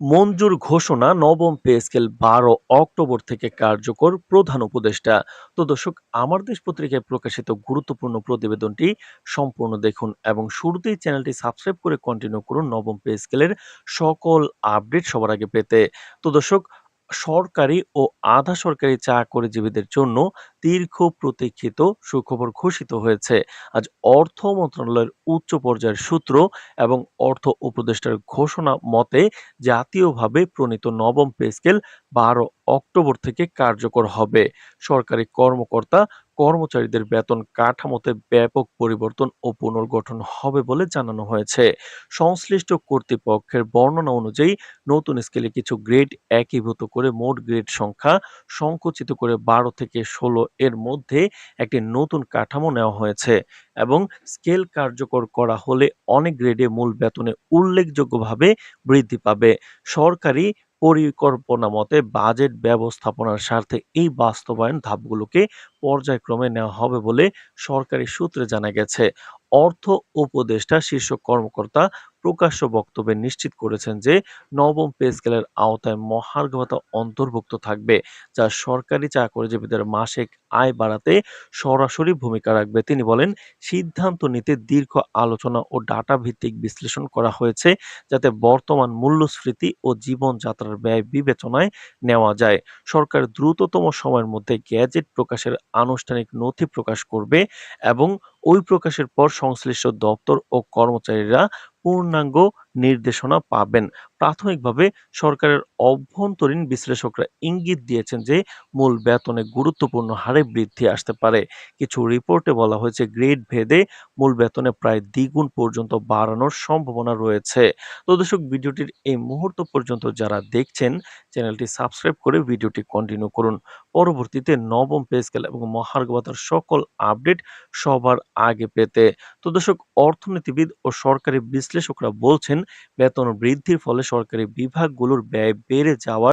মঞ্জুর ঘোষণা নবম pay scale বারো অক্টোবর থেকে কার্যকর প্রধান উপদেষ্টা। তো দর্শক, আমার দেশ পত্রিকায় প্রকাশিত গুরুত্বপূর্ণ প্রতিবেদনটি সম্পূর্ণ দেখুন এবং শুরুতেই চ্যানেলটি সাবস্ক্রাইব করে কন্টিনিউ করুন নবম পে স্কেলের সকল আপডেট সবার আগে পেতে। তো দর্শক সরকারি ও আধা সরকারি চাকরিজীবীদের জন্য দীর্ঘ প্রতীক্ষিত সুখবর ঘোষিত হয়েছে। আজ অর্থ মন্ত্রণালয়ের উচ্চ পর্যায়ের সূত্র এবং অর্থ উপদেষ্টার ঘোষণা মতে জাতীয়ভাবে প্রণীত নবম পে স্কেল বারো অক্টোবর থেকে কার্যকর হবে। সরকারি কর্মকর্তা কর্মচারীদের বেতন কাঠামোতে ব্যাপক পরিবর্তন ও পুনর্গঠন হবে বলে জানানো হয়েছে। সংশ্লিষ্ট কর্তৃপক্ষের বর্ণনা অনুযায়ী, নতুন স্কেলে কিছু গ্রেড একীভূত করে মোট গ্রেড সংখ্যা সংকুচিত করে বারো থেকে ষোলো এর মধ্যে একটি নতুন কাঠামো নেওয়া হয়েছে এবং স্কেল কার্যকর করা হলে অনেক গ্রেডে মূল বেতনে উল্লেখযোগ্যভাবে বৃদ্ধি পাবে। সরকারি পরিকল্পনা মতে বাজেট ব্যবস্থাপনার স্বার্থে এই বাস্তবায়ন ধাপগুলোকে পর্যায়ক্রমে নেওয়া হবে বলে সরকারি সূত্রে জানা গেছে। অর্থ উপদেষ্টা শীর্ষ কর্মকর্তা প্রকাশ্য বক্তব্যে নিশ্চিত করেছেন যে নবম পে স্কেলের আওতায় মহার্ঘ ভাতা অন্তর্ভুক্ত থাকবে, যা সরকারি চাকরিজীবীদের মাসিক আয় বাড়াতে সরাসরি ভূমিকা রাখবে। তিনি বলেন, সিদ্ধান্ত নিতে দীর্ঘ আলোচনা ও ডাটা ভিত্তিক বিশ্লেষণ করা হয়েছে, যাতে বর্তমান মূল্যস্ফীতি ও জীবনযাত্রার ব্যয় বিবেচনায় নেওয়া যায়। সরকার দ্রুততম সময়ের মধ্যে গ্যাজেট প্রকাশের আনুষ্ঠানিক নথি প্রকাশ করবে এবং ওই প্রকাশের পর সংশ্লিষ্ট দপ্তর ও কর্মচারীরা পূর্ণাঙ্গ নির্দেশনা পাবেন। প্রাথমিকভাবে সরকারের অভ্যন্তরীণ বিশ্লেষকরা ইঙ্গিত দিয়েছেন যে, মূল বেতনে গুরুত্বপূর্ণ হারে বৃদ্ধি আসতে পারে। কিছু রিপোর্টে বলা হয়েছে, গ্রেড ভেদে মূল বেতনে প্রায় দ্বিগুণ পর্যন্ত বাড়ানোর সম্ভাবনা রয়েছে। তো দর্শক, ভিডিওটির এই মুহূর্ত পর্যন্ত যারা দেখছেন, চ্যানেলটি সাবস্ক্রাইব করে ভিডিওটি কন্টিনিউ করুন। পরবর্তীতে নবম পে স্কেল এবং মহার্ঘ সকল আপডেট সবার আগে পেতে। তো দর্শক, অর্থনীতিবিদ ও সরকারি বিশ্লেষকরা বলছেন, বেতন বৃদ্ধির ফলে সরকারি বিভাগগুলোর ব্যয় বেড়ে যাওয়ার